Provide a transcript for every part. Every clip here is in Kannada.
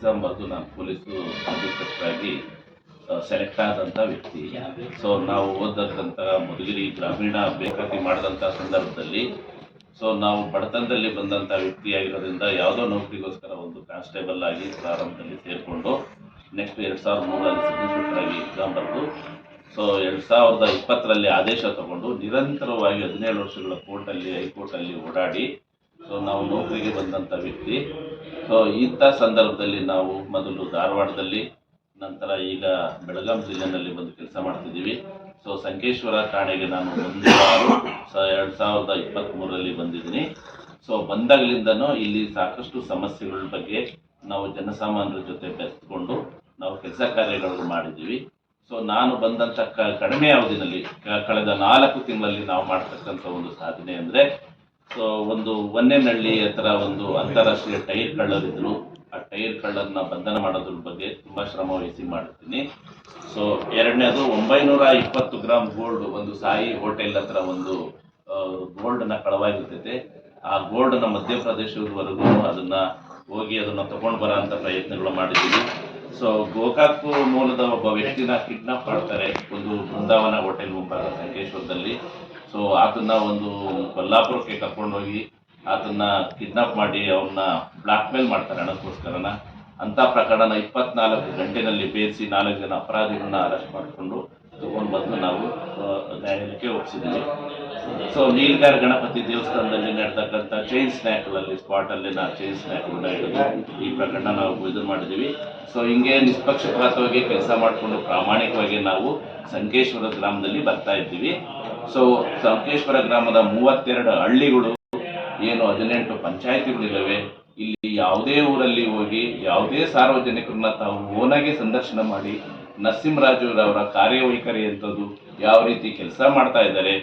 ಎಕ್ಸಾಮ್ ಬರೆದು ನಾನು ಪೊಲೀಸು ಆಗಿ ಸೆಲೆಕ್ಟ್ ಆದಂಥ ವ್ಯಕ್ತಿ. ಸೊ ನಾವು ಓದಂಥ ಮಧುಗಿರಿ ಗ್ರಾಮೀಣ ಬೇಕಾತಿ ಮಾಡಿದಂಥ ಸಂದರ್ಭದಲ್ಲಿ ಸೊ ನಾವು ಬಡತನದಲ್ಲಿ ಬಂದಂಥ ವ್ಯಕ್ತಿಯಾಗಿರೋದ್ರಿಂದ ಯಾವುದೋ ನೌಕರಿಗೋಸ್ಕರ ಒಂದು ಕಾನ್ಸ್ಟೇಬಲ್ ಆಗಿ ಪ್ರಾರಂಭದಲ್ಲಿ ಸೇರಿಕೊಂಡು, ನೆಕ್ಸ್ಟ್ ಎರಡು ಸಾವಿರದ ಮೂರರಲ್ಲಿ ಸಬ್ ಇನ್ಸ್ಪೆಕ್ಟರ್ ಆಗಿ ಎಕ್ಸಾಮ್ ಬರೆದು ಸೊ ಎರಡು ಸಾವಿರದ ಇಪ್ಪತ್ತರಲ್ಲಿ ಆದೇಶ ತಗೊಂಡು, ನಿರಂತರವಾಗಿ ಹದಿನೇಳು ವರ್ಷಗಳ ಕೋರ್ಟಲ್ಲಿ, ಹೈಕೋರ್ಟಲ್ಲಿ ಓಡಾಡಿ ಸೊ ನಾವು ನೌಕರಿಗೆ ಬಂದಂಥ ವ್ಯಕ್ತಿ. ಸೊ ಇಂಥ ಸಂದರ್ಭದಲ್ಲಿ ನಾವು ಮೊದಲು ಧಾರವಾಡದಲ್ಲಿ, ನಂತರ ಈಗ ಬೆಳಗಾಂ ಜಿಲ್ಲೆನಲ್ಲಿ ಬಂದು ಕೆಲಸ ಮಾಡ್ತಿದ್ದೀವಿ. ಸೊ ಸಂಕೇಶ್ವರ ಠಾಣೆಗೆ ನಾನು ಒಂದು ಎರಡು ಸಾವಿರದ ಇಪ್ಪತ್ತ್ಮೂರರಲ್ಲಿ ಬಂದಿದ್ದೀನಿ. ಸೊ ಬಂದಾಗಲಿಂದನೂ ಇಲ್ಲಿ ಸಾಕಷ್ಟು ಸಮಸ್ಯೆಗಳ ಬಗ್ಗೆ ನಾವು ಜನಸಾಮಾನ್ಯರ ಜೊತೆ ಬೆರೆತುಕೊಂಡು ನಾವು ಕೆಲಸ ಕಾರ್ಯಗಳನ್ನು ಮಾಡಿದ್ದೀವಿ. ಸೊ ನಾನು ಬಂದಂಥ ಕಡಿಮೆ ಅವಧಿನಲ್ಲಿ ಕಳೆದ ನಾಲ್ಕು ತಿಂಗಳಲ್ಲಿ ನಾವು ಮಾಡ್ತಕ್ಕಂಥ ಒಂದು ಸಾಧನೆ ಅಂದರೆ ಸೊ ಒಂದು ಒನ್ನೆನಹಳ್ಳಿ ಹತ್ರ ಒಂದು ಅಂತಾರಾಷ್ಟ್ರೀಯ ಟೈರ್ ಕಳ್ಳರಿದ್ರು ಆ ಟೈರ್ ಕಳ್ಳರನ್ನ ಬಂಧನ ಮಾಡೋದ್ರ ಬಗ್ಗೆ ತುಂಬ ಶ್ರಮ ವಹಿಸಿ ಮಾಡ್ತೀನಿ ಸೊ ಎರಡನೇದು ಒಂಬೈನೂರ ಇಪ್ಪತ್ತು ಗ್ರಾಮ್ ಗೋಲ್ಡ್ ಒಂದು ಸಾಯಿ ಹೋಟೆಲ್ ಹತ್ರ ಒಂದು ಗೋಲ್ಡ್ನ ಕಳವಾಗಿರ್ತೈತೆ. ಆ ಗೋಲ್ಡ್ನ ಮಧ್ಯಪ್ರದೇಶದವರೆಗೂ ಅದನ್ನ ಹೋಗಿ ಅದನ್ನ ತಗೊಂಡು ಬರೋ ಅಂತ ಪ್ರಯತ್ನಗಳು ಮಾಡಿದ್ದೀವಿ ಸೊ ಗೋಕಾಕ್ ಮೂಲದ ಒಬ್ಬ ವ್ಯಕ್ತಿನ ಕಿಡ್ನಾಪ್ ಮಾಡ್ತಾರೆ. ಒಂದು ಬೃಂದಾವನ ಹೋಟೆಲ್ ಮುಂಭಾಗ ಸಂಕೇಶ್ವರದಲ್ಲಿ. ಸೊ ಆತನ್ನ ಒಂದು ಕೊಲ್ಲಾಪುರಕ್ಕೆ ಕರ್ಕೊಂಡೋಗಿ ಆತನ್ನ ಕಿಡ್ನಾಪ್ ಮಾಡಿ ಅವನ್ನ ಬ್ಲಾಕ್ ಮೇಲ್ ಮಾಡ್ತಾರೆ ಹಣಕ್ಕೋಸ್ಕರನ. ಅಂತ ಪ್ರಕರಣ ಇಪ್ಪತ್ನಾಲ್ಕು ಗಂಟೆನಲ್ಲಿ ಬೇಯಿಸಿ ನಾಲ್ಕು ಜನ ಅಪರಾಧಿಗಳನ್ನ ಅರೆಸ್ಟ್ ಮಾಡಿಕೊಂಡು ತಗೊಂಡು ಬಂದು ನಾವು ನ್ಯಾಯಾಲಯಕ್ಕೆ ಒಪ್ಪಿಸಿದ್ದೀವಿ ಸೊ ನೀಲ್ಗಾರ್ ಗಣಪತಿ ದೇವಸ್ಥಾನದಲ್ಲಿ ನಡೆತಕ್ಕಂಥ ಚೈನ್ ಸ್ನ್ಯಾಕ್ಗಳಲ್ಲಿ ನಾವು ಚೈನ್ ಸ್ನ್ಯಾಕ್ಗಳನ್ನ ಹಿಡಿದು ಈ ಪ್ರಕರಣ ನಾವು ಇದು ಮಾಡಿದ್ದೀವಿ. ಸೊ ಹಿಂಗೆ ನಿಷ್ಪಕ್ಷಪಾತವಾಗಿ ಕೆಲಸ ಮಾಡಿಕೊಂಡು ಪ್ರಾಮಾಣಿಕವಾಗಿ ನಾವು ಸಂಕೇಶ್ವರ ಗ್ರಾಮದಲ್ಲಿ ಬರ್ತಾ ಇದ್ದೀವಿ. ಸೊ ಸಂಕೇಶ್ವರ ಗ್ರಾಮದ ಮೂವತ್ತೆರಡು ಹಳ್ಳಿಗಳು ಏನು ಹದಿನೆಂಟು ಪಂಚಾಯತಿಗಳಿದ್ದಾವೆ, ಇಲ್ಲಿ ಯಾವುದೇ ಊರಲ್ಲಿ ಹೋಗಿ ಯಾವುದೇ ಸಾರ್ವಜನಿಕರನ್ನ ತಾವು ಓನಾಗಿ ಸಂದರ್ಶನ ಮಾಡಿ ನರಸಿಂಹರಾಜು ಅವರ ಕಾರ್ಯವೈಖರಿ ಎಂಥದ್ದು, ಯಾವ ರೀತಿ ಕೆಲಸ ಮಾಡ್ತಾ ಇದ್ದಾರೆ,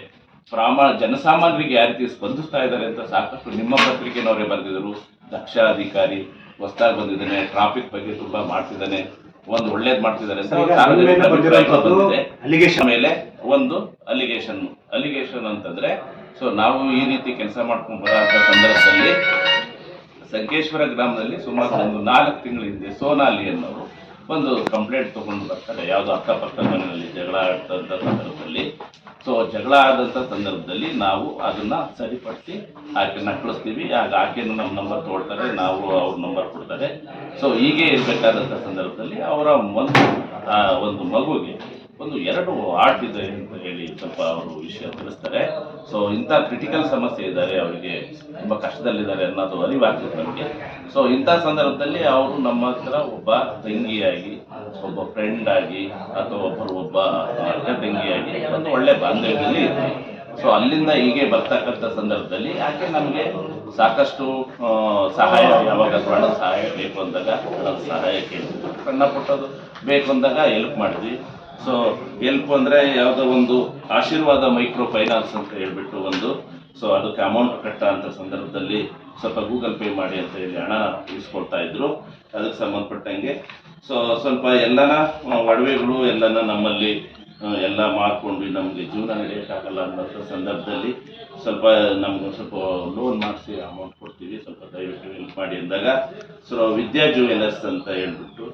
ಪ್ರಾಮ ಜನಸಾಮಾನ್ಯರಿಗೆ ಯಾವ ರೀತಿ ಸ್ಪಂದಿಸ್ತಾ ಇದ್ದಾರೆ ಅಂತ ಸಾಕಷ್ಟು ನಿಮ್ಮ ಪತ್ರಿಕೆನವರೇ ಬರೆದಿದ್ದರು. ದಕ್ಷ ಅಧಿಕಾರಿ ಹೊಸದಾಗಿ ಬಂದಿದ್ದಾನೆ ಟ್ರಾಫಿಕ್ ಬಗ್ಗೆ ತುಂಬಾ ಮಾಡ್ತಿದ್ದಾನೆ. ಒಂದು ಒಳ್ಳೇದ್ ಮಾಡ್ತಿದ್ದಾರೆ ಮೇಲೆ. ಒಂದು ಅಲಿಗೇಷನ್ ಅಲಿಗೇಷನ್ ಅಂತಂದ್ರೆ ಸೊ ನಾವು ಈ ರೀತಿ ಕೆಲಸ ಮಾಡ್ಕೊಂಡು ಸಂದರ್ಭದಲ್ಲಿ ಸಂಕೇಶ್ವರ ಗ್ರಾಮದಲ್ಲಿ ಸುಮಾರು ಒಂದು ನಾಲ್ಕು ತಿಂಗಳ ಹಿಂದೆ ಸೋನಾಲಿ ಅನ್ನೋರು ಒಂದು ಕಂಪ್ಲೇಂಟ್ ತಗೊಂಡು ಬರ್ತಾರೆ. ಯಾವುದು ಅಕ್ಕಪಕ್ಕ ಮನೆಯಲ್ಲಿ ಜಗಳ ಆಡ್ತಂಥ ಸಂದರ್ಭದಲ್ಲಿ. ಸೊ ಜಗಳ ಆದಂಥ ಸಂದರ್ಭದಲ್ಲಿ ನಾವು ಅದನ್ನು ಸರಿಪಡಿಸಿ ಆಕೆನ ಕಳಿಸ್ತೀವಿ. ಆಗ ಆಕೆನ ನಮ್ಮ ನಂಬರ್ ತೊಗೊಳ್ತಾರೆ, ನಾವು ಅವ್ರ ನಂಬರ್ ಕೊಡ್ತಾರೆ. ಸೊ ಹೀಗೆ ಇರಬೇಕಾದಂಥ ಸಂದರ್ಭದಲ್ಲಿ ಅವರ ಒಂದು ಒಂದು ಮಗುವಿಗೆ ಒಂದು ಎರಡು ಆರ್ಟ್ ಅಂತ ಹೇಳಿ ಸ್ವಲ್ಪ ಅವರು ವಿಷಯ ತಿಳಿಸ್ತಾರೆ. ಸೊ ಇಂಥ ಕ್ರಿಟಿಕಲ್ ಸಮಸ್ಯೆ ಇದ್ದಾರೆ, ಅವರಿಗೆ ತುಂಬ ಕಷ್ಟದಲ್ಲಿದ್ದಾರೆ ಅನ್ನೋದು ಅರಿವಾಗ್ತದೆ ನಮಗೆ. ಸೊ ಇಂಥ ಸಂದರ್ಭದಲ್ಲಿ ಅವರು ನಮ್ಮ ಹತ್ರ ಒಬ್ಬ ತಂಗಿಯಾಗಿ, ಒಬ್ಬ ಫ್ರೆಂಡ್ ಆಗಿ ಅಥವಾ ಒಬ್ಬರು ಒಬ್ಬ ಅಕ್ಕ ತಂಗಿಯಾಗಿ ಒಂದು ಒಳ್ಳೆ ಬಾಂಧವ್ಯದಲ್ಲಿ ಇದ್ವಿ ಸೊ ಅಲ್ಲಿಂದ ಹೀಗೆ ಬರ್ತಕ್ಕಂಥ ಸಂದರ್ಭದಲ್ಲಿ ಯಾಕೆ ನಮಗೆ ಸಾಕಷ್ಟು ಸಹಾಯ, ಯಾವಾಗ ಹಣದ ಸಹಾಯ ಬೇಕು ಅಂದಾಗ ಹಣದ ಸಹಾಯ ಕೇಳಿದ್ವಿ ಸಣ್ಣ ಪುಟ್ಟದು ಬೇಕು ಅಂದಾಗ ಹೆಲ್ಪ್ ಮಾಡಿದ್ವಿ. ಸೊ ಹೆಲ್ಪ್ ಅಂದರೆ ಯಾವುದೋ ಒಂದು ಆಶೀರ್ವಾದ ಮೈಕ್ರೋ ಫೈನಾನ್ಸ್ ಅಂತ ಹೇಳಿಬಿಟ್ಟು ಒಂದು. ಸೊ ಅದಕ್ಕೆ ಅಮೌಂಟ್ ಕಟ್ಟ ಅಂತ ಸಂದರ್ಭದಲ್ಲಿ ಸ್ವಲ್ಪ ಗೂಗಲ್ ಪೇ ಮಾಡಿ ಅಂತ ಹೇಳಿ ಹಣ ಇಸ್ಕೊಳ್ತಾ ಇದ್ರು. ಅದಕ್ಕೆ ಸಂಬಂಧಪಟ್ಟಂಗೆ. ಸೊ ಸ್ವಲ್ಪ ಎಲ್ಲನ ಒಡವೆಗಳು ಎಲ್ಲನ ನಮ್ಮಲ್ಲಿ ಎಲ್ಲ ಮಾರ್ಕೊಂಡು ನಮಗೆ ಜೀವನ ನಡೆಯೋಕ್ಕಾಗಲ್ಲ ಅನ್ನೋಂಥ ಸಂದರ್ಭದಲ್ಲಿ ಸ್ವಲ್ಪ ನಮ್ಗೆ ಸ್ವಲ್ಪ ಲೋನ್ ಮಾಡಿಸಿ ಅಮೌಂಟ್ ಕೊಡ್ತೀವಿ. ಸ್ವಲ್ಪ ದಯವಿಟ್ಟು ಹೆಲ್ಪ್ ಮಾಡಿ ಅಂದಾಗ. ಸೊ ವಿದ್ಯಾ ಜುವೆಲರ್ಸ್ ಅಂತ ಹೇಳ್ಬಿಟ್ಟು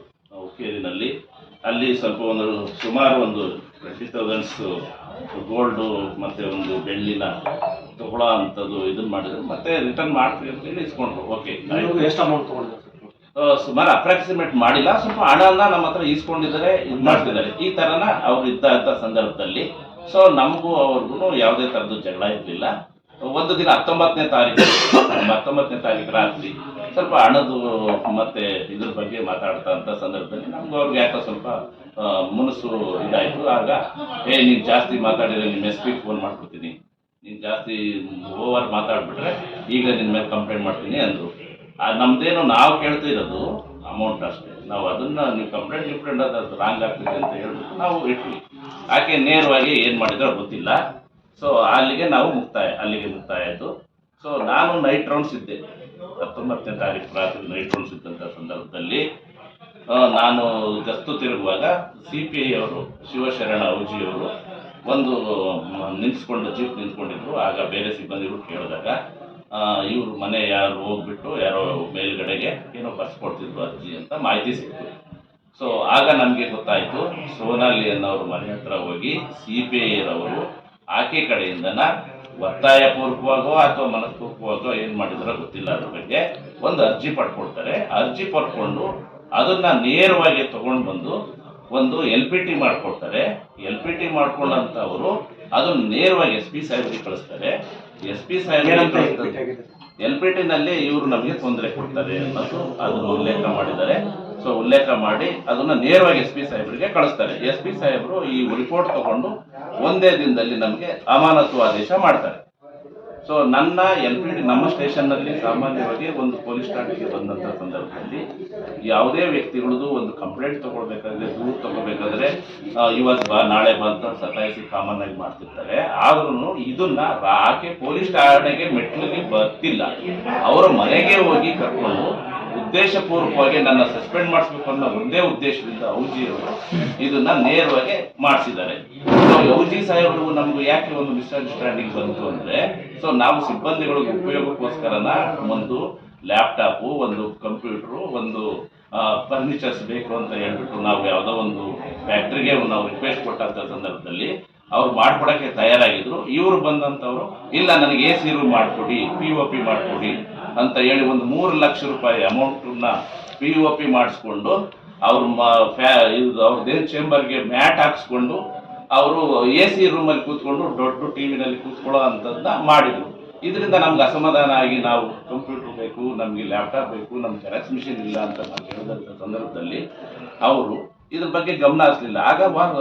ಉಕ್ಕೇರಿನಲ್ಲಿ ಅಲ್ಲಿ ಸ್ವಲ್ಪ ಒಂದು ಸುಮಾರು ಒಂದು ಟ್ವೆಂಟಿ ತೌಸಂಡ್ಸು ಗೋಲ್ಡು ಮತ್ತೆ ಒಂದು ಬೆಳ್ಳಿನ ತಗೊಳ್ಳೋ ಅಂಥದ್ದು ಇದನ್ನು ಮಾಡಿದ್ರು. ಮತ್ತೆ ರಿಟರ್ನ್ ಮಾಡ್ತೀವಿ ಅಂತ ಹೇಳಿ ಇಸ್ಕೊಂಡ್ರು. ಓಕೆ ಎಷ್ಟು ಅಮೌಂಟ್ ತಗೊಂಡಿದ್ದೀರಿ ಆ, ಸುಮಾರು ಅಪ್ರಾಕ್ಸಿಮೇಟ್ ಮಾಡಿಲ್ಲ. ಸ್ವಲ್ಪ ಹಣನ ನಮ್ಮ ಹತ್ರ ಈಸ್ಕೊಂಡಿದ್ದಾರೆ ಇದು ಮಾಡ್ತಿದ್ದಾರೆ. ಈ ತರನ ಅವ್ರು ಇದ್ದಂಥ ಸಂದರ್ಭದಲ್ಲಿ. ಸೊ ನಮಗೂ ಅವ್ರಿಗೂ ಯಾವುದೇ ಥರದ್ದು ಜಗಳ ಇರಲಿಲ್ಲ. ಒಂದು ದಿನ ಹತ್ತೊಂಬತ್ತನೇ ತಾರೀಕು ಹತ್ತೊಂಬತ್ತನೇ ತಾರೀಕು ರಾತ್ರಿ ಸ್ವಲ್ಪ ಹಣದ್ದು ಮತ್ತೆ ಇದ್ರ ಬಗ್ಗೆ ಮಾತಾಡ್ತಾ ಅಂತ ಸಂದರ್ಭದಲ್ಲಿ ನಮ್ಗೆ ಅವ್ರಿಗೆ ಯಾಕೋ ಸ್ವಲ್ಪ ಮನಸ್ಸು ಇದಾಯಿತು. ಇದಾಯ್ತು ಆಗ, ಏ, ನೀನು ಜಾಸ್ತಿ ಮಾತಾಡಿದ್ರೆ ನಿಮ್ಮ ಎಸ್ ಪಿ ಫೋನ್ ಮಾಡ್ಕೊತೀನಿ ನೀನು ಜಾಸ್ತಿ ಓವರ್ ಮಾತಾಡ್ಬಿಟ್ರೆ ಈಗ ನಿನ್ನ ಮೇಲೆ ಕಂಪ್ಲೇಂಟ್ ಮಾಡ್ತೀನಿ ಅಂದರು. ನಮ್ದೇನು ನಾವು ಕೇಳ್ತಾ ಇರೋದು ಅಮೌಂಟ್ ಅಷ್ಟೇ. ನಾವು ಅದನ್ನ ನೀವು ಕಂಪ್ಲೇಂಟ್ ಇಂಪ್ಲೇಂಟ್ ಅದು ರಾಂಗ್ ಆಗ್ತಿದೆ ಅಂತ ಹೇಳ್ಬಿಟ್ಟು ನಾವು ಇಟ್ವಿ. ಆಕೆ ನೇರವಾಗಿ ಏನು ಮಾಡಿದ್ರೆ ಗೊತ್ತಿಲ್ಲ. ಸೊ ಅಲ್ಲಿಗೆ ನಾವು ಮುಕ್ತಾಯ, ಅಲ್ಲಿಗೆ ಮುಕ್ತಾಯ ಆಯ್ತು. ಸೊ ನಾನು ನೈಟ್ ರೌಂಡ್ಸ್ ಇದ್ದೆ. ಹತ್ತೊಂಬತ್ತನೇ ತಾರೀಕು ರಾತ್ರಿ ನೈಟ್ ರೌಂಡ್ಸ್ ಇದ್ದಂಥ ಸಂದರ್ಭದಲ್ಲಿ ನಾನು ಗಸ್ತು ತಿರುಗುವಾಗ ಸಿ ಪಿ ಐ ಅವರು, ಶಿವಶರಣ ಅವರು ಒಂದು ನಿಂತ್ಕೊಂಡು ಜೀಪ್ ನಿಂತ್ಕೊಂಡಿದ್ರು ಆಗ ಬೇರೆ ಸಿಬ್ಬಂದಿಗಳು ಕೇಳಿದಾಗ ಇವರು ಮನೆ ಯಾರು ಹೋಗ್ಬಿಟ್ಟು ಯಾರೋ ಮೇಲ್ಗಡೆಗೆ ಏನೋ ಬಸ್ ಕೊಡ್ತಿದ್ರು ಅಜ್ಜಿ ಅಂತ ಮಾಹಿತಿ ಸಿಕ್ತು. ಸೊ ಆಗ ನಮಗೆ ಗೊತ್ತಾಯಿತು ಸೋನಾಲಿ ಅನ್ನೋರು ಮನೆ ಹತ್ರ ಹೋಗಿ ಸಿ ಪಿ ಐರವರು ಆಕೆ ಕಡೆಯಿಂದನ ಒತ್ತಾಯಪೂರ್ವಕವಾಗೋ ಅಥವಾ ಮನಸ್ಪೂರ್ವಕವಾಗೋ ಏನು ಮಾಡಿದಾರೋ ಗೊತ್ತಿಲ್ಲ ಅದ್ರ ಬಗ್ಗೆ. ಒಂದು ಅರ್ಜಿ ಪಡ್ಕೊಡ್ತಾರೆ. ಅರ್ಜಿ ಪಡ್ಕೊಂಡು ಅದನ್ನ ನೇರವಾಗಿ ತಗೊಂಡು ಬಂದು ಒಂದು ಎಲ್ ಪಿ ಟಿ ಮಾಡ್ಕೊಡ್ತಾರೆ. ಎಲ್ ಪಿ ಟಿ ಮಾಡ್ಕೊಂಡಂತವರು ಅದನ್ನ ನೇರವಾಗಿ ಎಸ್ ಪಿ ಸಾಹೇಬ್ರಿಗೆ ಕಳಿಸ್ತಾರೆ. ಎಸ್ ಪಿ ಸಾಹೇಬ್ ಎಲ್ ಪಿ ಟಿನಲ್ಲಿ ಇವರು ನಮಗೆ ತೊಂದರೆ ಕೊಡ್ತಾರೆ ಅನ್ನೋದು ಅದನ್ನು ಉಲ್ಲೇಖ ಮಾಡಿದ್ದಾರೆ. ಸೊ ಉಲ್ಲೇಖ ಮಾಡಿ, ಅದನ್ನ ನೇರವಾಗಿ ಎಸ್ ಪಿ ಸಾಹೇಬರಿಗೆ ಕಳಿಸ್ತಾರೆ. ಎಸ್ ಪಿ ಸಾಹೇಬರು ಈ ರಿಪೋರ್ಟ್ ತಗೊಂಡು ಒಂದೇ ದಿನದಲ್ಲಿ ನಮಗೆ ಅಮಾನತು ಆದೇಶ ಮಾಡ್ತಾರೆ. ಸೊ ನನ್ನ ಎಲ್ ಪಿ ಡಿ, ನಮ್ಮ ಸ್ಟೇಷನ್ನಲ್ಲಿ ಸಾಮಾನ್ಯವಾಗಿ ಒಂದು ಪೊಲೀಸ್ ಠಾಣೆಗೆ ಬಂದಂಥ ಸಂದರ್ಭದಲ್ಲಿ ಯಾವುದೇ ವ್ಯಕ್ತಿಗಳದ್ದು ಒಂದು ಕಂಪ್ಲೇಂಟ್ ತಗೊಳ್ಬೇಕಾದ್ರೆ, ದೂರು ತಗೋಬೇಕಾದ್ರೆ ಇವತ್ತು ಬಾ, ನಾಳೆ ಬಾ ಅಂತ ಸತಾಯಿಸಿ ಕಾಮನ್ ಆಗಿ ಮಾಡ್ತಿರ್ತಾರೆ. ಆದ್ರೂ ಇದನ್ನ ಆಕೆ ಪೊಲೀಸ್ ಠಾಣೆಗೆ ಮೆಟ್ಲಿಗೆ ಬರ್ತಿಲ್ಲ. ಅವರ ಮನೆಗೆ ಹೋಗಿ ಕರ್ಕೊಂಡು ಉದ್ದೇಶಪೂರ್ವಕವಾಗಿ ನನ್ನ ಸಸ್ಪೆಂಡ್ ಮಾಡಿಸ್ಬೇಕು ಅನ್ನೋ ಒಂದೇ ಉದ್ದೇಶದಿಂದ ಔಜಿ ಅವರು ಇದನ್ನ ನೇರವಾಗಿ ಮಾಡಿಸಿದ್ದಾರೆ. ಸೊ ಔಜಿ ಸಾಹೇಬರು ನಮ್ಗೆ ಯಾಕೆ ಒಂದು ಮಿಸ್ಅಂಡರ್ಸ್ಟ್ಯಾಂಡಿಂಗ್ ಬಂತು ಅಂದ್ರೆ ಸೊ ನಾವು ಸಿಬ್ಬಂದಿಗಳಿಗೆ ಉಪಯೋಗಕ್ಕೋಸ್ಕರನ ಒಂದು ಲ್ಯಾಪ್ಟಾಪು, ಒಂದು ಕಂಪ್ಯೂಟ್ರು, ಒಂದು ಫರ್ನಿಚರ್ಸ್ ಬೇಕು ಅಂತ ಹೇಳ್ಬಿಟ್ಟು ನಾವು ಯಾವುದೋ ಒಂದು ಫ್ಯಾಕ್ಟ್ರಿಗೆ ನಾವು ರಿಕ್ವೆಸ್ಟ್ ಕೊಟ್ಟಂತ ಸಂದರ್ಭದಲ್ಲಿ ಅವ್ರು ಮಾಡ್ಕೊಡಕ್ಕೆ ತಯಾರಾಗಿದ್ರು. ಇವರು ಬಂದಂತವ್ರು, ಇಲ್ಲ, ನನಗೆ ಎ ಸಿ ರೂಮ್ ಮಾಡಿಕೊಡಿ, ಪಿ ಒ ಪಿ ಮಾಡಿಕೊಡಿ ಅಂತ ಹೇಳಿ ಒಂದು ಮೂರು ಲಕ್ಷ ರೂಪಾಯಿ ಅಮೌಂಟನ್ನ ಪಿ ಒ ಪಿ ಮಾಡಿಸ್ಕೊಂಡು ಅವ್ರ ಇದು ಅವ್ರದ್ದೇನು ಚೇಂಬರ್ಗೆ ಮ್ಯಾಟ್ ಹಾಕ್ಸ್ಕೊಂಡು ಅವರು ಎ ಸಿ ರೂಮಲ್ಲಿ ಕೂತ್ಕೊಂಡು ದೊಡ್ಡ ಟಿ ವಿನಲ್ಲಿ ಕೂತ್ಕೊಳ್ಳೋ ಅಂಥದ್ದನ್ನ ಮಾಡಿದ್ರು. ಇದರಿಂದ ನಮ್ಗೆ ಅಸಮಾಧಾನ ಆಗಿ ನಾವು ಕಂಪ್ಯೂಟರ್ ಬೇಕು, ನಮಗೆ ಲ್ಯಾಪ್ಟಾಪ್ ಬೇಕು, ನಮ್ಗೆ ಜೆರಾಕ್ಸ್ ಮಿಷಿನ್ ಇಲ್ಲ ಅಂತ ನಾವು ಹೇಳಿದಂಥ ಸಂದರ್ಭದಲ್ಲಿ ಅವರು ಇದ್ರ ಬಗ್ಗೆ ಗಮನ ಹರಿಸಲಿಲ್ಲ. ಆಗ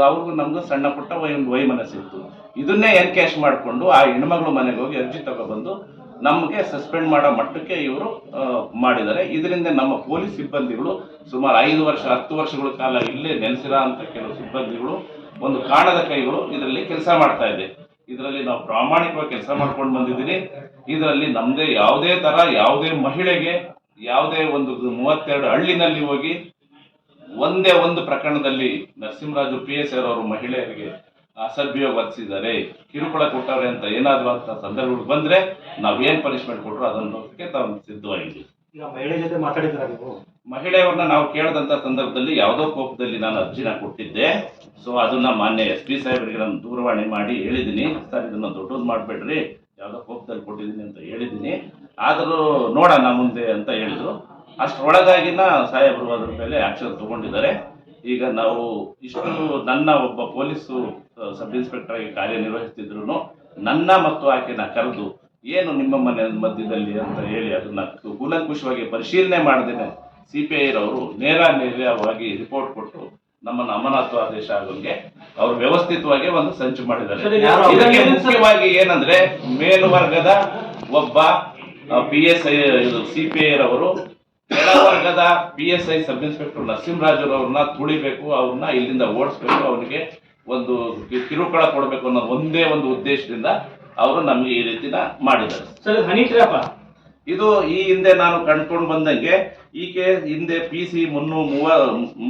ಅವ್ರಿಗೂ ನಮ್ಗೂ ಸಣ್ಣ ಪುಟ್ಟ ವೈ, ವೈಮನಸ್ಸಿತ್ತು. ಇದನ್ನೇ ಎನ್ಕ್ಯಾಶ್ ಮಾಡಿಕೊಂಡು ಆ ಹೆಣ್ಮಗಳು ಮನೆಗೆ ಹೋಗಿ ಅರ್ಜಿ ತಗೊಬಂದು ನಮಗೆ ಸಸ್ಪೆಂಡ್ ಮಾಡೋ ಮಟ್ಟಕ್ಕೆ ಇವರು ಮಾಡಿದ್ದಾರೆ. ಇದರಿಂದ ನಮ್ಮ ಪೊಲೀಸ್ ಸಿಬ್ಬಂದಿಗಳು ಸುಮಾರು ಐದು ವರ್ಷ, ಹತ್ತು ವರ್ಷಗಳ ಕಾಲ ಇಲ್ಲೇ ನೆಲೆಸಿರೋ ಅಂತ ಕೆಲವು ಸಿಬ್ಬಂದಿಗಳು ಒಂದು ಕಾಣದ ಕೈಗಳು ಇದರಲ್ಲಿ ಕೆಲಸ ಮಾಡ್ತಾ ಇದೆ. ಇದರಲ್ಲಿ ನಾವು ಪ್ರಾಮಾಣಿಕವಾಗಿ ಕೆಲಸ ಮಾಡ್ಕೊಂಡು ಬಂದಿದ್ದೀನಿ. ಇದರಲ್ಲಿ ನಮ್ಮದೇ ಯಾವುದೇ ತರ ಯಾವುದೇ ಮಹಿಳೆಗೆ ಯಾವುದೇ ಒಂದು ಮೂವತ್ತೆರಡು ಹಳ್ಳಿನಲ್ಲಿ ಹೋಗಿ ಒಂದೇ ಒಂದು ಪ್ರಕರಣದಲ್ಲಿ ನರಸಿಂಹರಾಜು ಪಿ ಎಸ್ ಅವರು ಮಹಿಳೆಯರಿಗೆ ಅಸಭ್ಯ ವರ್ತಿಸಿದ್ದಾರೆ ಕಿರುಕುಳ ಕೊಟ್ಟವ್ರೆ ಅಂತ ಏನಾದ್ರು ಅಂತ ಸಂದರ್ಭಗಳು ಬಂದ್ರೆ ನಾವೇನ್ ಪನಿಷ್ಮೆಂಟ್ ಕೊಟ್ಟರು ಅದನ್ನು ತಾವು ಸಿದ್ಧವಾಗಿದೆ ಈಗ ಮಹಿಳೆ ಜೊತೆ ಮಾತಾಡಿದ್ರ ನೀವು? ಮಹಿಳೆಯವ್ರನ್ನ ನಾವು ಕೇಳದಂತ ಸಂದರ್ಭದಲ್ಲಿ ಯಾವುದೋ ಕೋಪದಲ್ಲಿ ನಾನು ಅರ್ಜಿನ ಕೊಟ್ಟಿದ್ದೆ. ಸೊ ಅದನ್ನ ಮಾನ್ಯ ಎಸ್ ಪಿ ಸಾಹೇಬರಿಗೆ ನಾನು ದೂರವಾಣಿ ಮಾಡಿ ಹೇಳಿದ್ದೀನಿ. ಸರ್ ಇದನ್ನ ದೊಡ್ಡದು ಮಾಡಬೇಡ್ರಿ. ಯಾವುದೋ ಕೋಪದಲ್ಲಿ ಕೊಟ್ಟಿದ್ದೀನಿ ಅಂತ ಹೇಳಿದ್ದೀನಿ. ಆದರೂ ನೋಡೋಣ ಮುಂದೆ ಅಂತ ಹೇಳಿದ್ರು. ಅಷ್ಟರೊಳಗಾಗಿನ ಸಾಹೇಬರು ಅದ್ರ ಮೇಲೆ ಆಕ್ಷನ್ ತಗೊಂಡಿದ್ದಾರೆ. ಈಗ ನಾವು ಇಷ್ಟು ನನ್ನ ಒಬ್ಬ ಪೊಲೀಸು ಸಬ್ ಇನ್ಸ್ಪೆಕ್ಟರ್ ಆಗಿ ಕಾರ್ಯನಿರ್ವಹಿಸ್ತಿದ್ರು ನನ್ನ ಮತ್ತು ಆಕೆನ ಕರೆದು ಏನು ನಿಮ್ಮ ಮನೆ ಮಧ್ಯದಲ್ಲಿ ಅಂತ ಹೇಳಿ ಅದನ್ನ ಕೂಲಂಕುಷವಾಗಿ ಪರಿಶೀಲನೆ ಮಾಡದೇನೆ. ಸಿ ಪಿ ಐರವರು ನೇರ ನೇರವಾಗಿ ರಿಪೋರ್ಟ್ ಕೊಟ್ಟು ನಮ್ಮನ್ನ ಅಮಾನತು ಆದೇಶ ಆಗೋಂಗೆ ಅವರು ವ್ಯವಸ್ಥಿತವಾಗಿ ಒಂದು ಸಂಚು ಮಾಡಿದ್ದಾರೆ. ಇದಕ್ಕೆ ಮುಖ್ಯವಾಗಿ ಏನಂದ್ರೆ ಮೇಲ್ವರ್ಗದ ಒಬ್ಬ ಪಿ ಎಸ್ ಐ ಇದು ಸಿ ಪಿ ಐರವರು ಕೆಳವರ್ಗದ P S I sub inspector ನರಸಿಂಹರಾಜುರವ್ರನ್ನ ತುಳಿಬೇಕು ಅವ್ರನ್ನ ಇಲ್ಲಿಂದ ಓಡಿಸ್ಬೇಕು ಅವನಿಗೆ ಒಂದು ಕಿರುಕುಳ ಕೊಡಬೇಕು ಅನ್ನೋ ಒಂದೇ ಒಂದು ಉದ್ದೇಶದಿಂದ ಅವರು ನಮ್ಗೆ ಈ ರೀತಿನ ಮಾಡಿದ್ದಾರೆ. ಸರ್ ಹನಿ ಟ್ರ್ಯಾಪ ಇದು ಈ ಹಿಂದೆ ನಾನು ಕಂಡ್ಕೊಂಡು ಬಂದಂಗೆ ಈಕೆ ಹಿಂದೆ ಪಿ ಸಿ ಮುನ್ನೂ ಮೂವ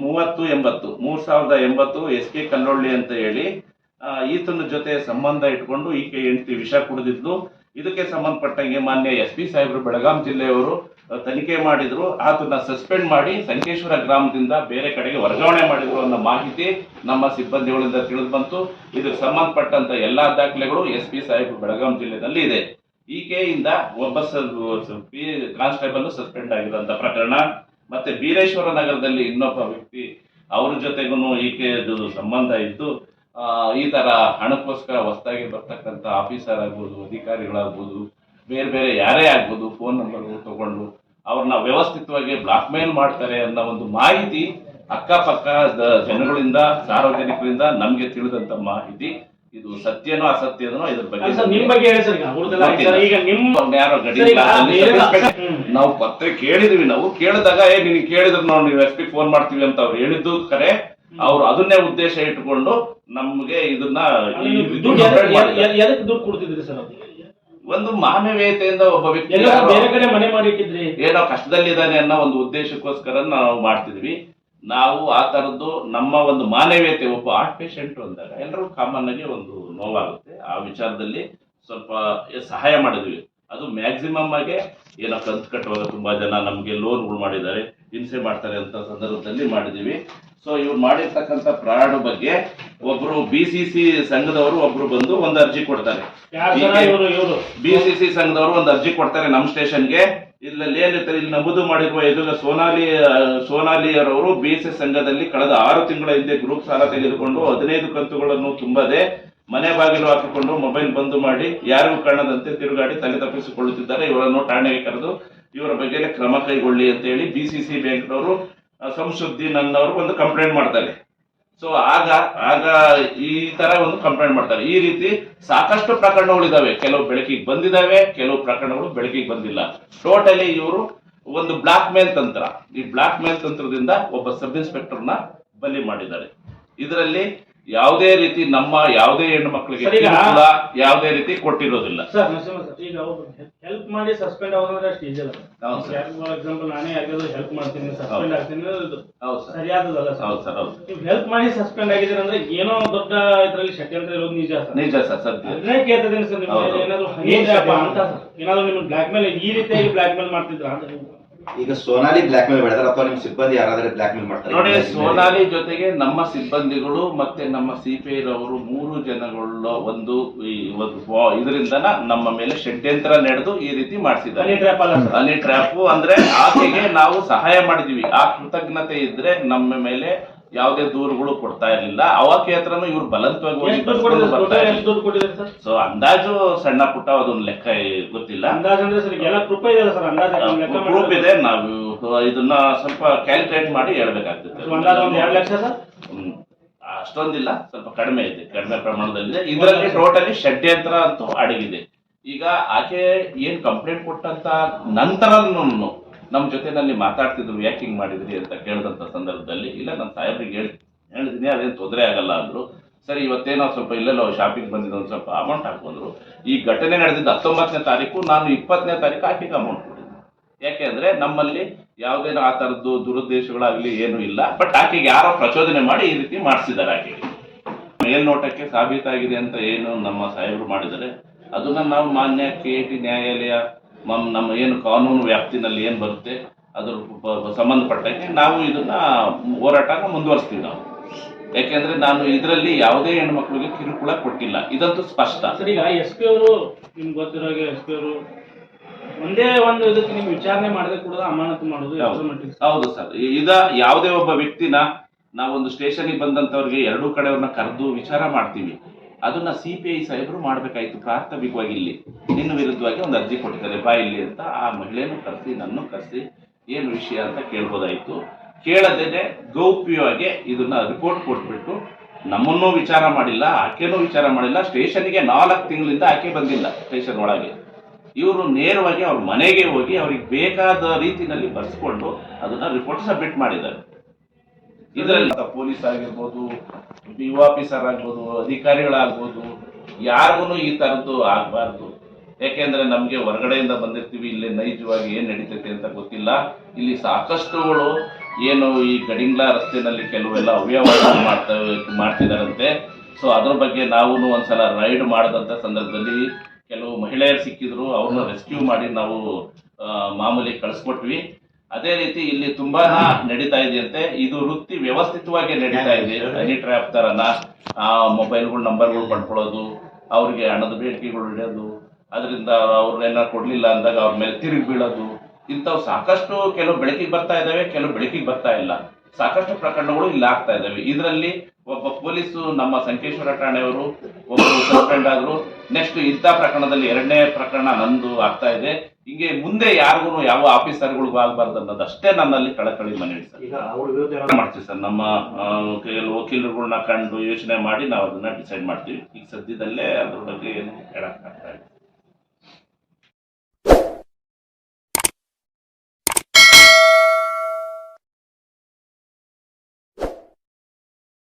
ಮೂವತ್ತು ಎಂಬತ್ತು ಮೂರ್ ಸಾವಿರದ ಎಂಬತ್ತು ಎಸ್ ಕೆ ಕಲ್ಲೊಳ್ಳಿ ಅಂತ ಹೇಳಿ ಈತನ ಜೊತೆ ಸಂಬಂಧ ಇಟ್ಕೊಂಡು ಈಕೆ ಹೆಂಡತಿ ವಿಷ ಕುಡಿದಿದ್ಲು. ಇದಕ್ಕೆ ಸಂಬಂಧಪಟ್ಟಂಗೆ ಮಾನ್ಯ ಎಸ್ ಪಿ ಸಾಹೇಬರು ಬೆಳಗಾಂ ಜಿಲ್ಲೆಯವರು ತನಿಖೆ ಮಾಡಿದ್ರು ಆತನ ಸಸ್ಪೆಂಡ್ ಮಾಡಿ ಸಂಕೇಶ್ವರ ಗ್ರಾಮದಿಂದ ಬೇರೆ ಕಡೆಗೆ ವರ್ಗಾವಣೆ ಮಾಡಿದ್ರು ಅನ್ನೋ ಮಾಹಿತಿ ನಮ್ಮ ಸಿಬ್ಬಂದಿಗಳಿಂದ ತಿಳಿದು ಬಂತು. ಇದಕ್ಕೆ ಸಂಬಂಧಪಟ್ಟಂತ ಎಲ್ಲಾ ದಾಖಲೆಗಳು ಎಸ್ ಪಿ ಸಾಹೇಬ್ ಬೆಳಗಾಂ ಜಿಲ್ಲೆನಲ್ಲಿ ಇದೆ. ಈಕೆಯಿಂದ ಒಬ್ಬ ಕಾನ್ಸ್ಟೇಬಲ್ ಸಸ್ಪೆಂಡ್ ಆಗಿರುವಂತ ಪ್ರಕರಣ. ಮತ್ತೆ ಬೀರೇಶ್ವರ ನಗರದಲ್ಲಿ ಇನ್ನೊಬ್ಬ ವ್ಯಕ್ತಿ, ಅವ್ರ ಜೊತೆಗೂ ಈಕೆ ಸಂಬಂಧ ಇದ್ದು ಈ ತರ ಹಣಕ್ಕೋಸ್ಕರ ಹೊಸದಾಗಿ ಬರ್ತಕ್ಕಂಥ ಆಫೀಸರ್ ಆಗ್ಬೋದು, ಅಧಿಕಾರಿಗಳಾಗ್ಬೋದು ಬೇರೆ ಬೇರೆ ಯಾರೇ ಆಗ್ಬೋದು ಫೋನ್ ನಂಬರ್ ತಗೊಂಡು ಅವ್ರನ್ನ ವ್ಯವಸ್ಥಿತವಾಗಿ ಬ್ಲಾಕ್ ಮೇಲ್ ಮಾಡ್ತಾರೆ ಅನ್ನೋ ಒಂದು ಮಾಹಿತಿ ಅಕ್ಕಪಕ್ಕ ಜನಗಳಿಂದ ಸಾರ್ವಜನಿಕರಿಂದ ನಮ್ಗೆ ತಿಳಿದಂತ ಮಾಹಿತಿ. ಇದು ಸತ್ಯನೋ ಅಸತ್ಯನೋ ಇದ್ರ ಬಗ್ಗೆ ಈಗ ಉಳಿದೆಲ್ಲ ಈಗ ನಿಮ್ ಅವ್ರ್ನ ಯಾರೋ. ನಾವು ಪತ್ರೆ ಕೇಳಿದ್ವಿ ನಾವು. ಕೇಳಿದಾಗ ಏ ನಿನ್ ಕೇಳಿದ್ರು ನಾವು ನೀವು ಎಸ್ ಪಿ ಫೋನ್ ಮಾಡ್ತೀವಿ ಅಂತ ಅವ್ರು ಹೇಳಿದ್ದು ಕರೆ. ಅವ್ರು ಅದನ್ನೇ ಉದ್ದೇಶ ಇಟ್ಕೊಂಡು ನಮ್ಗೆ ಇದನ್ನ ದುಡ್ಡು ಕೊಡ್ತಿದ್ರಿ ಸರ್? ಒಂದು ಮಾನವೀಯತೆಯಿಂದ ಒಬ್ಬ ವ್ಯಕ್ತಿ ಎಲ್ಲ ಬೇರೆ ಕಡೆ ಮನೆ ಮಾಡಿಟ್ಟಿದ್ರಿ? ಏನೋ ಕಷ್ಟದಲ್ಲಿದ್ದಾನೆ ಅನ್ನೋ ಒಂದು ಉದ್ದೇಶಕ್ಕೋಸ್ಕರ ನಾವು ಮಾಡ್ತಿದ್ವಿ. ನಾವು ಆ ತರದ್ದು ನಮ್ಮ ಒಂದು ಮಾನವೀಯತೆ ಒಬ್ಬ ಆರ್ಟ್ ಪೇಷಂಟ್ ಅಂದಾಗ ಎಲ್ಲರೂ ಕಾಮನ್ ಆಗಿ ಒಂದು ನೋವಾಗುತ್ತೆ. ಆ ವಿಚಾರದಲ್ಲಿ ಸ್ವಲ್ಪ ಸಹಾಯ ಮಾಡಿದ್ವಿ. ಅದು ಮ್ಯಾಕ್ಸಿಮಮ್ ಆಗಿ ಏನೋ ಕಂತು ಕಟ್ಟುವಾಗ ತುಂಬಾ ಜನ ನಮಗೆ ಲೋನ್ಗಳು ಮಾಡಿದ್ದಾರೆ ಹಿಂಸೆ ಮಾಡ್ತಾರೆ ಅಂತ ಸಂದರ್ಭದಲ್ಲಿ ಮಾಡಿದೀವಿ ಸೊ ಇವ್ರು ಮಾಡಿರ್ತಕ್ಕಂಥ ಪ್ರಾಣ ಬಗ್ಗೆ ಒಬ್ರು ಬಿ ಸಿ ಸಿ ಸಂಘದವರು ಒಬ್ರು ಬಂದು ಒಂದು ಅರ್ಜಿ ಕೊಡ್ತಾರೆ. ಬಿ ಸಿ ಸಿ ಸಂಘದವರು ಒಂದು ಅರ್ಜಿ ಕೊಡ್ತಾರೆ ನಮ್ಮ ಸ್ಟೇಷನ್ಗೆ. ಇದ್ರಲ್ಲಿ ಏನಿರ್ತಾರೆ ಇಲ್ಲಿ ನಮೂದು ಮಾಡಿರುವ ಇದು ಸೋನಾಲಿ ಸೋನಾಲಿಯರವರು ಬಿ ಸಿ ಸಂಘದಲ್ಲಿ ಕಳೆದ ಆರು ತಿಂಗಳ ಹಿಂದೆ ಗ್ರೂಪ್ ಸಾಲ ತೆಗೆದುಕೊಂಡು ಹದಿನೈದು ಕಂತುಗಳನ್ನು ತುಂಬದೆ ಮನೆ ಬಾಗಿಲು ಹಾಕಿಕೊಂಡು ಮೊಬೈಲ್ ಬಂದ್ ಮಾಡಿ ಯಾರಿಗೂ ಕಾಣದಂತೆ ತಿರುಗಾಡಿ ತಲೆ ತಪ್ಪಿಸಿಕೊಳ್ಳುತ್ತಿದ್ದಾರೆ. ಇವರನ್ನು ಠಾಣೆಗೆ ಕರೆದು ಇವರ ಬಗ್ಗೆ ಕ್ರಮ ಕೈಗೊಳ್ಳಿ ಅಂತ ಹೇಳಿ ಬಿ ಸಿ ಸಿ ಬ್ಯಾಂಕ್ನವರು ಸಂಶುದ್ದೀನ್ ಅನ್ನೋರು ಒಂದು ಕಂಪ್ಲೇಂಟ್ ಮಾಡ್ತಾರೆ. ಸೊ ಆಗ ಆಗ ಈ ತರ ಒಂದು ಕಂಪ್ಲೇಂಟ್ ಮಾಡ್ತಾರೆ. ಈ ರೀತಿ ಸಾಕಷ್ಟು ಪ್ರಕರಣಗಳಿದಾವೆ ಕೆಲವು ಬೆಳಕಿಗೆ ಬಂದಿದಾವೆ, ಕೆಲವು ಪ್ರಕರಣಗಳು ಬೆಳಕಿಗೆ ಬಂದಿಲ್ಲ. ಟೋಟಲಿ ಇವರು ಒಂದು ಬ್ಲಾಕ್ ಮೇಲ್ ತಂತ್ರ. ಈ ಬ್ಲಾಕ್ ಮೇಲ್ ತಂತ್ರದಿಂದ ಒಬ್ಬ ಸಬ್ ಇನ್ಸ್ಪೆಕ್ಟರ್ನ ಬಲಿ ಮಾಡಿದ್ದಾರೆ. ಇದರಲ್ಲಿ ಯಾವುದೇ ರೀತಿ ನಮ್ಮ ಯಾವುದೇ ಹೆಣ್ಣು ಮಕ್ಕಳಿಗೆ ಯಾವುದೇ ರೀತಿ ಕೊಟ್ಟಿರೋದಿಲ್ಲ. ಸರ್ ಈಗ ಹೆಲ್ಪ್ ಮಾಡಿ ಸಸ್ಪೆಂಡ್ ಆಗೋದಂದ್ರೆ ಅಷ್ಟು ಈಜಿ ಎಕ್ಸಾಂಪಲ್ ನಾನೇ ಆಗಿರೋದು ಹೆಲ್ಪ್ ಮಾಡ್ತೀನಿ. ಸಸ್ಪೆಂಡ್ ಆಗ್ತೀನಿ ಸರಿಯಾದದಲ್ಲ ಸರ್. ಹೌದು ಸರ್ ಹೌದು ನೀವು ಹೆಲ್ಪ್ ಮಾಡಿ ಸಸ್ಪೆಂಡ್ ಆಗಿದ್ದೀರ ಅಂದ್ರೆ ಏನೋ ದೊಡ್ಡ ಇದರಲ್ಲಿ ಷಡ್ಯಂತ್ರ ಇರೋದು ನಿಜ ಸರ್. ನಿಜ ಸರ್ ಸತ್ಯ ಅದನ್ನೇ ಕೇಳ್ತಿದ್ದೀನಿ ಸರ್ ನಿಮ್ಮ ಏನಾದ್ರೂ ಅಂತ ಏನಾದ್ರು ನಿಮ್ಗೆ ಬ್ಲಾಕ್ ಮೇಲ್ ಈ ರೀತಿಯಾಗಿ ಬ್ಲಾಕ್ ಮೇಲ್ ಮಾಡ್ತಿದ್ರ ಅಂತ? ಈಗ ಸೋನಾಲಿ ಬ್ಲಾಕ್ ಮೇಲ್ ಮಾಡಿದಾರೆ ಅಥವಾ ನಿಮ್ಮ ಸಿಬ್ಬಂದಿ ಯಾರಾದ್ರೆ ಬ್ಲಾಕ್ ಮೇಲ್ ಮಾಡ್ತಾರೆ? ನೋಡಿ ಸೋನಾಲಿ ಜೊತೆಗೆ ನಮ್ಮ ಸಿಬ್ಬಂದಿಗಳು ಮತ್ತೆ ನಮ್ಮ ಸಿಪಿಐ ರವರು ಮೂರು ಜನಗಳ ಒಂದು ಈ ಒಂದು ವಾ- ಇದರಿಂದ ನಮ್ಮ ಮೇಲೆ ಷಡ್ಯಂತ್ರ ನಡೆದು ಈ ರೀತಿ ಮಾಡಿಸಿದ್ದಾರೆ. ಅಲ್ಲಿ ಟ್ರ್ಯಾಪು ಅಂದ್ರೆ ಆಕೆಗೆ ನಾವು ಸಹಾಯ ಮಾಡಿದೀವಿ. ಆ ಕೃತಜ್ಞತೆ ಇದ್ರೆ ನಮ್ಮ ಮೇಲೆ ಯಾವುದೇ ದೂರುಗಳು ಕೊಡ್ತಾ ಇರಲಿಲ್ಲ. ಅವಕ್ಕೆ ಹತ್ರನೂ ಇವ್ರು ಬಲವಂತವಾಗಿ ಹೋಗಿ ಸೊ ಅಂದಾಜು ಸಣ್ಣ ಪುಟ್ಟ ಅದೊಂದು ಲೆಕ್ಕ ಗೊತ್ತಿಲ್ಲ. ಪ್ರೂಫ್ ಅಂದ್ರೆ ಸರ್ ಎಲ್ಲ ಕೃಪೆ ಇದೆ. ನಾವು ಇದನ್ನ ಸ್ವಲ್ಪ ಕ್ಯಾಲ್ಕುಲೇಟ್ ಮಾಡಿ ಹೇಳ್ಬೇಕಾಗ್ತದೆ ಅಷ್ಟೊಂದಿಲ್ಲ ಸ್ವಲ್ಪ ಕಡಿಮೆ ಇದೆ ಕಡಿಮೆ ಪ್ರಮಾಣದಲ್ಲಿದೆ. ಇದರಲ್ಲಿ ಟೋಟಲಿ ಷಡ್ಯಂತ್ರ ಅಂತೂ ಅಡಗಿದೆ. ಈಗ ಆಕೆ ಏನ್ ಕಂಪ್ಲೇಂಟ್ ಕೊಟ್ಟಂತ ನಂತರ ನಮ್ಮ ಜೊತೆನಲ್ಲಿ ಮಾತಾಡ್ತಿದ್ರು, ಯಾಕೆ ಹಿಂಗೆ ಮಾಡಿದ್ರಿ ಅಂತ ಕೇಳಿದಂತ ಸಂದರ್ಭದಲ್ಲಿ, ಇಲ್ಲ ನಮ್ಮ ಸಾಹೇಬ್ರಿಗೆ ಹೇಳಿ ಹೇಳಿದ್ದೀನಿ ಅದೇನು ತೊಂದರೆ ಆಗಲ್ಲ ಅಂದ್ರು. ಸರಿ, ಇವತ್ತೇನೋ ಸ್ವಲ್ಪ ಇಲ್ಲೆಲ್ಲೋ ಶಾಪಿಂಗ್ ಬಂದಿದ್ದು ಒಂದು ಸ್ವಲ್ಪ ಅಮೌಂಟ್ ಹಾಕೊಂಡ್ರು ಈ ಘಟನೆ ನಡೆದಿದ್ದು ಹತ್ತೊಂಬತ್ತನೇ ತಾರೀಕು, ನಾನು ಇಪ್ಪತ್ತನೇ ತಾರೀಕು ಆಕೆಗೆ ಅಮೌಂಟ್ ಕೊಟ್ಟಿದ್ದೆ. ಯಾಕೆ ಅಂದ್ರೆ ನಮ್ಮಲ್ಲಿ ಯಾವುದೇನೋ ಆ ಥರದ್ದು ದುರುದ್ದೇಶಗಳಾಗಲಿ ಏನು ಇಲ್ಲ ಬಟ್ ಆಕೆಗೆ ಯಾರೋ ಪ್ರಚೋದನೆ ಮಾಡಿ ಈ ರೀತಿ ಮಾಡಿಸಿದ್ದಾರೆ ಆಕೆಗೆ ಮೇಲ್ನೋಟಕ್ಕೆ ಸಾಬೀತಾಗಿದೆ ಅಂತ ಏನು ನಮ್ಮ ಸಾಹೇಬರು ಮಾಡಿದರೆ ಅದನ್ನ ನಾವು ಮಾನ್ಯ ಕೆ ಟಿ ನ್ಯಾಯಾಲಯ ಮಮ್- ನಮ್ಮ ಏನು ಕಾನೂನು ವ್ಯಾಪ್ತಿನಲ್ಲಿ ಏನು ಬರುತ್ತೆ ಅದ್ರ ಸಂಬಂಧಪಟ್ಟಂಗೆ ನಾವು ಇದನ್ನ ಹೋರಾಟನ ಮುಂದುವರಿಸ್ತೀವಿ ನಾವು. ಯಾಕೆಂದ್ರೆ ನಾನು ಇದರಲ್ಲಿ ಯಾವುದೇ ಹೆಣ್ಮಕ್ಳಿಗೆ ಕಿರುಕುಳ ಕೊಟ್ಟಿಲ್ಲ. ಇದಂತೂ ಸ್ಪಷ್ಟ. ಸರ್ ಈಗ ಎಸ್ ಪಿ ಅವರು ನಿಮ್ಗೆ ಗೊತ್ತಿರೋ ಹಾಗೆ ಎಸ್ ಪಿ ಅವರು ಒಂದೇ ಒಂದು ಇದಕ್ಕೆ ನೀವು ವಿಚಾರಣೆ ಮಾಡದೆ ಕೂಡ ಅಮಾನತು ಮಾಡೋದು ಹೌದು. ಸರ್? ಇದ ಯಾವುದೇ ಒಬ್ಬ ವ್ಯಕ್ತಿನ ನಾವೊಂದು ಸ್ಟೇಷನ್ಗೆ ಬಂದಂತವ್ರಿಗೆ ಎರಡೂ ಕಡೆಯವ್ರನ್ನ ಕರೆದು ವಿಚಾರ ಮಾಡ್ತೀವಿ. ಅದನ್ನ ಸಿ ಪಿ ಐ ಸಾಹೇಬರು ಮಾಡಬೇಕಾಯ್ತು. ಪ್ರಾಥಮಿಕವಾಗಿ ಇಲ್ಲಿ. ನಿನ್ನ ವಿರುದ್ಧವಾಗಿ ಒಂದು ಅರ್ಜಿ ಕೊಟ್ಟಿದ್ದಾರೆ. ಬಾ ಇಲ್ಲಿ ಅಂತ ಆ ಮಹಿಳೆಯನ್ನು ಕರೆಸಿ ನನ್ನ ಕರೆಸಿ ಏನು ವಿಷಯ ಅಂತ ಕೇಳ್ಬೋದಾಯಿತು. ಕೇಳದೇನೆ ಗೌಪ್ಯವಾಗಿ ಇದನ್ನ ರಿಪೋರ್ಟ್ ಕೊಟ್ಬಿಟ್ಟು ನಮ್ಮನ್ನೂ ವಿಚಾರ ಮಾಡಿಲ್ಲ, ಆಕೆನೂ ವಿಚಾರ ಮಾಡಿಲ್ಲ ಸ್ಟೇಷನ್ಗೆ ನಾಲ್ಕು ತಿಂಗಳಿಂದ ಆಕೆ ಬಂದಿಲ್ಲ ಸ್ಟೇಷನ್ ಒಳಗೆ. ಇವರು ನೇರವಾಗಿ ಅವ್ರ ಮನೆಗೆ ಹೋಗಿ ಅವ್ರಿಗೆ ಬೇಕಾದ ರೀತಿಯಲ್ಲಿ ಬರೆಸ್ಕೊಂಡು ಅದನ್ನ ರಿಪೋರ್ಟ್ ಸಬ್ಮಿಟ್ ಮಾಡಿದ್ದಾರೆ. ಇದರಲ್ಲಿ ಪೊಲೀಸ್ ಆಗಿರ್ಬೋದು ಬಿ ಆಫೀಸರ್ ಆಗ್ಬೋದು ಅಧಿಕಾರಿಗಳಾಗ್ಬೋದು ಯಾರಿಗೂ ಈ ಥರದ್ದು ಆಗಬಾರ್ದು. ಯಾಕೆಂದ್ರೆ ನಮಗೆ ಹೊರಗಡೆಯಿಂದ ಬಂದಿರ್ತೀವಿ, ಇಲ್ಲಿ ನೈಜವಾಗಿ ಏನು ನಡೀತೈತೆ ಅಂತ ಗೊತ್ತಿಲ್ಲ. ಇಲ್ಲಿ ಸಾಕಷ್ಟುಗಳು ಏನು ಈ ಗಡಿಂಗ್ಲಾ ರಸ್ತೆಯಲ್ಲಿ ಕೆಲವೆಲ್ಲ ಅವ್ಯವಹಾರ ಮಾಡ್ತಾ ಮಾಡ್ತಿದ್ದಾರಂತೆ ಸೊ ಅದ್ರ ಬಗ್ಗೆ ನಾವು ಒಂದ್ಸಲ ರೈಡ್ ಮಾಡಿದಂಥ ಸಂದರ್ಭದಲ್ಲಿ ಕೆಲವು ಮಹಿಳೆಯರು ಸಿಕ್ಕಿದ್ರು, ಅವ್ರನ್ನ ರೆಸ್ಕ್ಯೂ ಮಾಡಿ ನಾವು ಮಾಮೂಲಿ ಕಳಿಸ್ಕೊಟ್ವಿ. ಅದೇ ರೀತಿ ಇಲ್ಲಿ ತುಂಬಾ ನಡೀತಾ ಇದೆಯಂತೆ. ಇದು ವೃತ್ತಿ ವ್ಯವಸ್ಥಿತವಾಗಿ ನಡೀತಾ ಇದೆ. ಹನಿ ಟ್ರ್ಯಾಪ್ ತರನ ಆ ಮೊಬೈಲ್ಗಳ ನಂಬರ್ಗಳು ಪಡ್ಕೊಳ್ಳೋದು ಅವ್ರಿಗೆ ಹಣದ ಬೇಡಿಕೆಗಳು ಇಡೋದು ಅದರಿಂದ ಅವ್ರನ್ನೆಲ್ಲ ಕೊಡ್ಲಿಲ್ಲ ಅಂದಾಗ ಅವ್ರ ಮೇಲೆ ತಿರುಗಿ ಬೀಳೋದು. ಇಂಥವು ಸಾಕಷ್ಟು ಕೆಲವು ಬೆಳಕಿಗೆ ಬರ್ತಾ ಇದಾವೆ ಕೆಲವು ಬೆಳಕಿಗೆ ಬರ್ತಾ ಇಲ್ಲ. ಸಾಕಷ್ಟು ಪ್ರಕರಣಗಳು ಇಲ್ಲಿ ಆಗ್ತಾ ಇದ್ದಾವೆ ಇದರಲ್ಲಿ ಒಬ್ಬ ಪೊಲೀಸು ನಮ್ಮ ಸಂಕೇಶ್ವರ ಠಾಣೆಯವರು ಒಬ್ಬರು ಸಸ್ಪೆಂಡ್ ಆದರು ನೆಕ್ಸ್ಟ್ ಇಂಥ ಪ್ರಕರಣದಲ್ಲಿ ಎರಡನೇ ಪ್ರಕರಣ ನಂದು ಆಗ್ತಾ ಇದೆ. ಹಿಂಗೆ ಮುಂದೆ ಯಾರಿಗೂ ಯಾವ ಆಫೀಸರ್ಗಳಿಗೂ ಆಗಬಾರ್ದು ಅನ್ನೋದಷ್ಟೇ ನನ್ನಲ್ಲಿ ಕಳಕಳಿ ಮನವಿ ಸರ್. ಮಾಡ್ತೀವಿ ಸರ್. ನಮ್ಮ ಕೈಯಲ್ಲಿ ಕೆಲವು ವಕೀಲರುಗಳನ್ನ ಕಂಡು ಯೋಚನೆ ಮಾಡಿ ನಾವು ಅದನ್ನ ಡಿಸೈಡ್ ಮಾಡ್ತೀವಿ. ಈಗ ಸದ್ಯದಲ್ಲೇ ಅದ್ರ ಬಗ್ಗೆ ಏನು ಹೇಳಕ್ಕಾಗ್ತಾ ಇಲ್ಲ.